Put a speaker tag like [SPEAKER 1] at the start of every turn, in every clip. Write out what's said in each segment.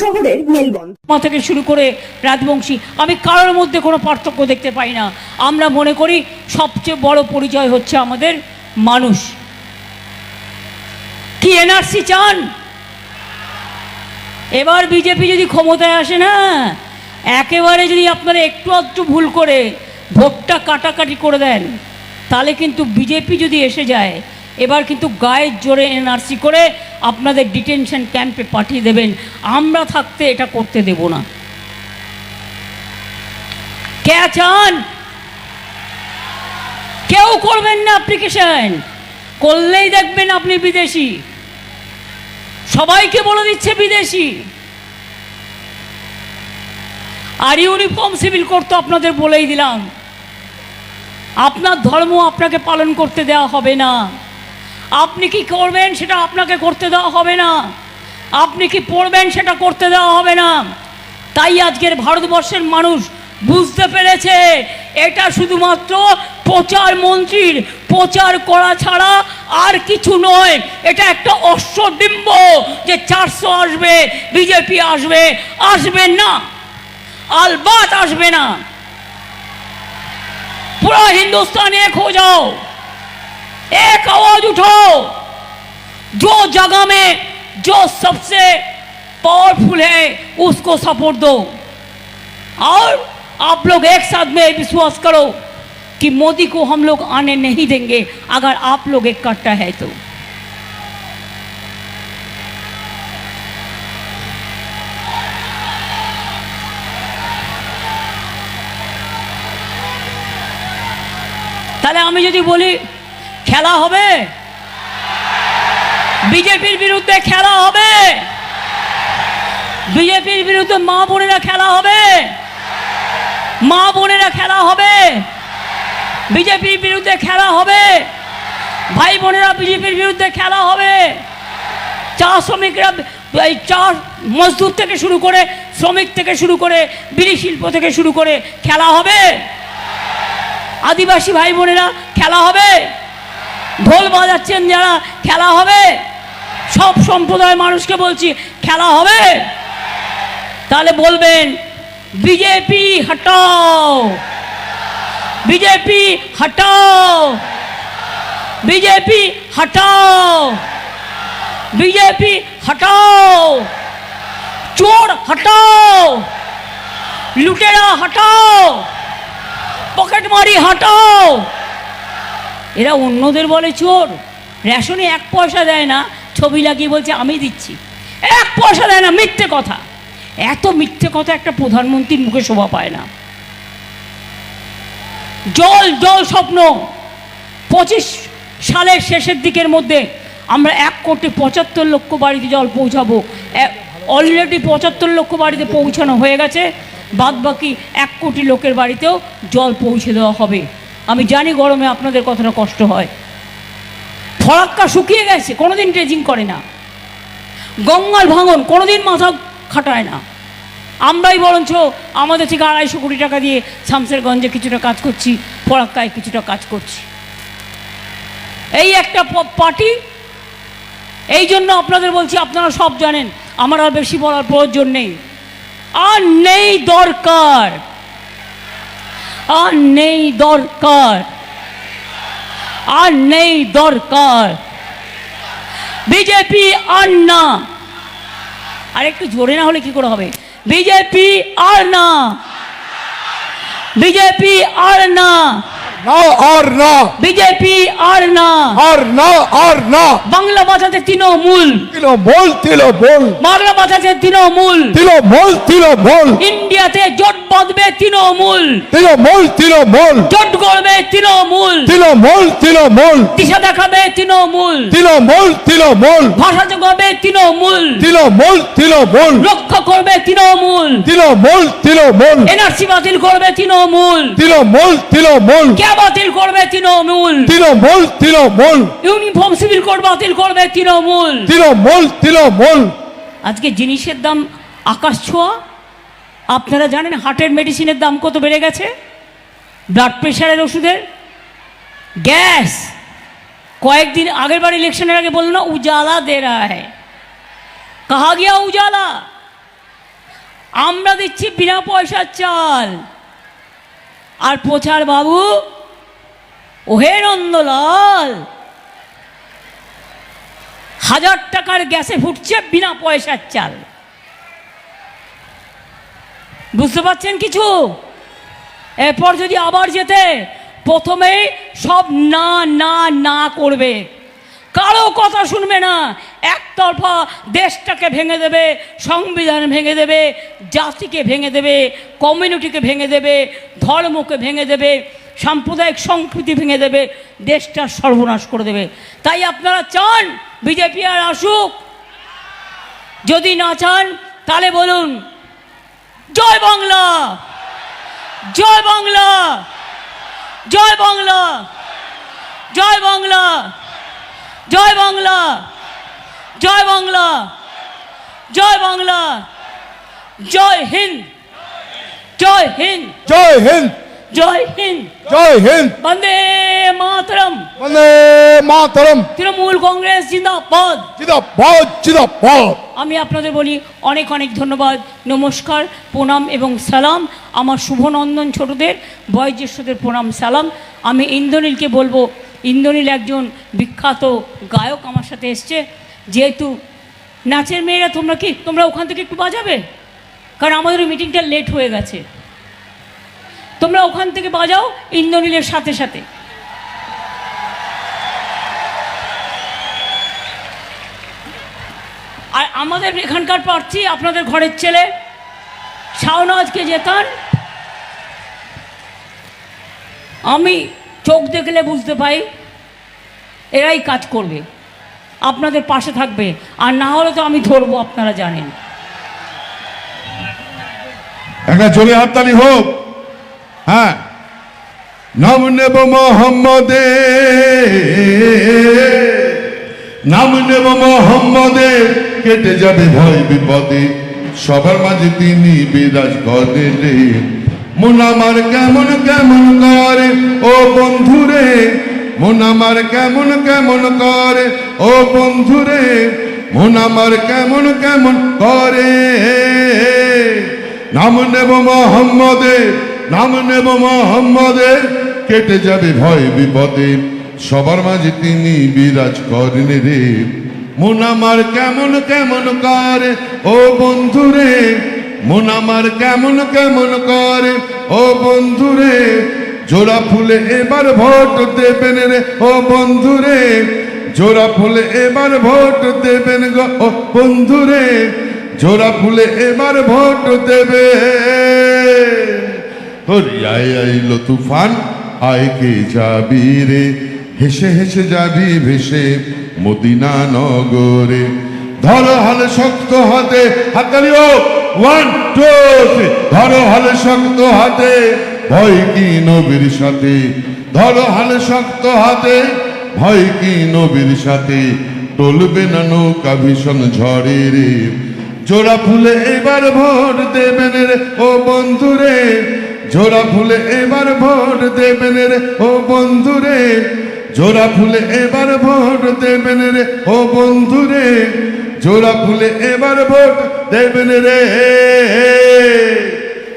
[SPEAKER 1] শহরের
[SPEAKER 2] মা থেকে শুরু করে রাজবংশী, আমি কারোর মধ্যে কোনো পার্থক্য দেখতে পাই না। আমরা মনে করি সবচেয়ে বড় পরিচয় হচ্ছে আমাদের মানুষ। কি এনআরসি চান? এবার বিজেপি যদি ক্ষমতায় আসে না, একেবারে যদি আপনারা একটু আধটু ভুল করে ভোটটা কাটাকাটি করে দেন, তাহলে কিন্তু বিজেপি যদি এসে যায়, এবার কিন্তু গায়ের জোরে এনআরসি করে আপনাদের ডিটেনশন ক্যাম্পে পাঠিয়ে দেবেন। আমরা থাকতে এটা করতে দেব না। কে চান কেউ করবেন না অ্যাপ্লিকেশন। করলেই দেখবেন আপনি বিদেশি। সবাইকে বলে দিচ্ছে বিদেশি। আর ইউনিফর্ম সিভিল কোড তো আপনাদের বলেই দিলাম। আপনার ধর্ম আপনাকে পালন করতে দেওয়া হবে না। আপনি কি করবেন সেটা আপনাকে করতে দেওয়া হবে না। আপনি কি পড়বেন সেটা করতে দেওয়া হবে না। তাই আজকের ভারতবর্ষের মানুষ বুঝতে পেরেছে এটা শুধুমাত্র প্রচার মন্ত্রীর প্রচার করা ছাড়া আর কিছু নয় এটা একটা অশ্বডিম্ব যে চারশো আসবে বিজেপি আসবে আসবে না আলবাত আসবে না पूरा हिंदुस्तान एक हो जाओ एक आवाज उठाओ जो जगह में जो सबसे पावरफुल है उसको सपोर्ट दो और आप लोग एक साथ में विश्वास करो कि मोदी को हम लोग आने नहीं देंगे अगर आप लोग एक कट्टा है तो তাহলে আমি যদি বলি খেলা হবে বিজেপির বিরুদ্ধে খেলা হবে বিজেপির বিরুদ্ধে মা বোনেরা খেলা হবে মা বোনেরা খেলা হবে। বিজেপির বিরুদ্ধে খেলা হবে। ভাই বোনেরা বিজেপির বিরুদ্ধে খেলা হবে। চা শ্রমিকরা, এই চা মজদুর থেকে শুরু করে শ্রমিক থেকে শুরু করে বিড়ি শিল্প থেকে শুরু করে খেলা হবে। আদিবাসী ভাই বোনেরা খেলা হবে। ঢোল বাজাচ্ছেন যারা, খেলা হবে। সব সম্প্রদায়ের মানুষকে বলছি, খেলা হবে। তাহলে বলবেন বিজেপি হটাও বিজেপি হটাও বিজেপি হটাও বিজেপি হটাও চোর হটাও লুটেরা হটাও পকেট মারি হাঁটাও এরা অন্যদের বলে চোর। রেশনে এক পয়সা দেয় না, ছবি লাগিয়ে বলছে, আমি দিচ্ছি। এক পয়সা দেয় না, মিথ্যে কথা। এত মিথ্যে কথা একটা প্রধানমন্ত্রীর মুখে শোভা পায় না। জল জল স্বপ্ন। পঁচিশ সালের শেষের দিকের মধ্যে আমরা এক কোটি পঁচাত্তর লক্ষ বাড়িতে জল পৌঁছাবো। অলরেডি পঁচাত্তর লক্ষ বাড়িতে পৌঁছানো হয়ে গেছে। বাদ বাকি এক কোটি লোকের বাড়িতেও জল পৌঁছে দেওয়া হবে। আমি জানি গরমে আপনাদের কতটা কষ্ট হয়। ফরাক্কা শুকিয়ে গেছে, কোনোদিন ড্রেজিং করে না। গঙ্গার ভাঙন, কোনোদিন মাথা খাটায় না। আমরাই বরঞ্চ আমাদের থেকে আড়াইশো কোটি টাকা দিয়ে শামসেরগঞ্জে কিছুটা কাজ করছি, ফরাক্কায় কিছুটা কাজ করছি। এই একটা পার্টি, এই জন্য আপনাদের বলছি, আপনারা সব জানেন, আমার আর বেশি বলার প্রয়োজন নেই। আর নেই দরকার। আর নেই দরকার। আর নেই দরকার। বিজেপি আর না। আর একটু জোরে না হলে কি করে হবে? বিজেপি আর না। বিজেপি আর না।
[SPEAKER 3] না আর না
[SPEAKER 2] বিজেপি আর না
[SPEAKER 3] আর না আর না
[SPEAKER 2] বাংলা বাঁচাতে তৃণমূল
[SPEAKER 3] তৃণমূল তৃণমূল
[SPEAKER 2] বাংলা বাঁচাতে তৃণমূল
[SPEAKER 3] তৃণমূল তৃণমূল
[SPEAKER 2] ইন্ডিয়াতে জোট বাঁধবে তৃণমূল
[SPEAKER 3] তৃণমূল তৃণমূল
[SPEAKER 2] জোট করবে তৃণমূল
[SPEAKER 3] তৃণমূল তৃণমূল
[SPEAKER 2] দিশা দেখাবে তৃণমূল
[SPEAKER 3] তৃণমূল তৃণমূল
[SPEAKER 2] ভাষা যোগাবে তৃণমূল
[SPEAKER 3] তৃণমূল তৃণমূল
[SPEAKER 2] রক্ষা করবে তৃণমূল
[SPEAKER 3] তৃণমূল তৃণমূল
[SPEAKER 2] এনআরসি বাতিল করবে তৃণমূল
[SPEAKER 3] তৃণমূল তৃণমূল
[SPEAKER 2] কে বাতিল করবে Trinamool.
[SPEAKER 3] Trinamool Trinamool.
[SPEAKER 2] Uniform civil code বাতিল করবে তৃণমূল।
[SPEAKER 3] তৃণমূল তৃণমূল।
[SPEAKER 2] আজকে জিনিসের দাম আকাশ ছোঁয়া। আপনারা জানেন হার্টের মেডিসিনের দাম কত বেড়ে গেছে? ব্লাড প্রেশারের ওষুধের। গ্যাস কয়েকদিন আগের বার ইলেকশনের আগে বলল না উজালা দে কাহা গিয়া উজালা? আমরা দিচ্ছি বিনা পয়সার চাল। আর প্রচার বাবু ওহে নন্দলাল হাজার টাকার গ্যাসে ফুটছে বিনা পয়সার চাল। বুঝতে পারছেন কিছু? এরপর যদি আবার যেতে, প্রথমে সব না না না করবে। কারও কথা শুনবে না। একতরফা দেশটাকে ভেঙে দেবে, সংবিধান ভেঙে দেবে, জাতিকে ভেঙে দেবে, কমিউনিটিকে ভেঙে দেবে, ধর্মকে ভেঙে দেবে। সাম্প্রদায়িক সংস্কৃতি ভেঙে দেবে, দেশটা সর্বনাশ করে দেবে। তাই আপনারা চান বিজেপি আর আসুক। যদি না চান, তাহলে বলুন, জয় বাংলা! জয় বাংলা! জয় বাংলা! জয় বাংলা! জয় বাংলা! জয় বাংলা! জয় বাংলা! জয় হিন্দ! জয় হিন্দ!
[SPEAKER 3] জয় হিন্দ!
[SPEAKER 2] জয় হিন্দ।
[SPEAKER 3] জয় হিন্দ।
[SPEAKER 2] বন্দে মাতরম।
[SPEAKER 3] বন্দে মাতরম।
[SPEAKER 2] তৃণমূল কংগ্রেস জিন্দাবাদ।
[SPEAKER 3] জিদাবাদ জিদাবাদ
[SPEAKER 2] আমি আপনাদের বলি অনেক অনেক ধন্যবাদ নমস্কার প্রণাম এবং সালাম। আমার শুভনন্দন ছোটদের বয়োজ্যেষ্ঠদের প্রণাম সালাম। আমি ইন্দ্রনীলকে বলব ইন্দ্রনীল একজন বিখ্যাত গায়ক আমার সাথে এসছে। যেহেতু নাচের মেয়েরা তোমরা কি তোমরা ওখান থেকে একটু বাজাবে? কারণ আমাদের ওই মিটিংটা লেট হয়ে গেছে। তোমরা ওখান থেকে বাজাও ইন্দ্রনীলের সাথে সাথে। আর আমাদের এখানকার প্রার্থী, আপনাদের ঘরের ছেলে শাহনাজকে জেতান আমি চোখ দেখলে বুঝতে পাই, এরাই কাজ করবে। আপনাদের পাশে থাকবে, আর না হলে তো আমি ধরবো, আপনারা জানেন।
[SPEAKER 3] একটা জোরে হাততালি হোক। হ্যাঁ। নাম নেব মোহাম্মদে। নাম নেব মোহাম্মদে। কেটে যাবে ভয় বিপদে। সবার মাঝে তিনি বিরাজ করে মন আমার কেমন কেমন করে? ও বন্ধুরে, মন আমার কেমন কেমন করে? ও বন্ধুরে, মন আমার কেমন কেমন করে? নাম নেব মোহাম্মদের নাম নেব মোহাম্মদের, কেটে যাবে ভয় বিপদে। সবার মাঝে তিনি বিরাজ করেন রে। মন আমার কেমন কেমন করে, ও বন্ধুরে? মন আমার কেমন কেমন করে, ও বন্ধুরে? জোড়া ফুলে এবার ভোট দেবেন রে, ও বন্ধুরে। জোড়া ফুলে এবার ভোট দেবেন গো, ও বন্ধুরে। জোড়া ফুলে এবার ভোট দেবে হরিয়ায় আইলো তুফান আয়, কে যাবি রে? হেসে হেসে যাবি ভেসে মদিনা নগরে। ধরো হালে শক্ত হাতে হাতালিও ওয়ান টু ধরো হালে শক্ত হাতে, ভয় কি নবীর সাথে? ধরো হালে শক্ত হাতে, ভয় কি নবীর সাথে? টলবে না নৌকা ভীষণ ঝড়ে রে। জোড়া ফুলে এবার ভোট দেবেন রে, ও বন্ধুরে। জোড়া ফুলে এবার ভোট দেবেন রে, ও বন্ধুরে জোড়া ফুলে এবার ভোট দেবেন রে, ও বন্ধুরে জোড়া ফুলে এবার ভোট দেবেন রে।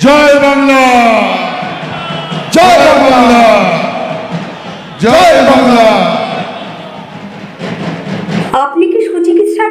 [SPEAKER 3] জয় বাংলা। জয় বাংলা। জয় বাংলা।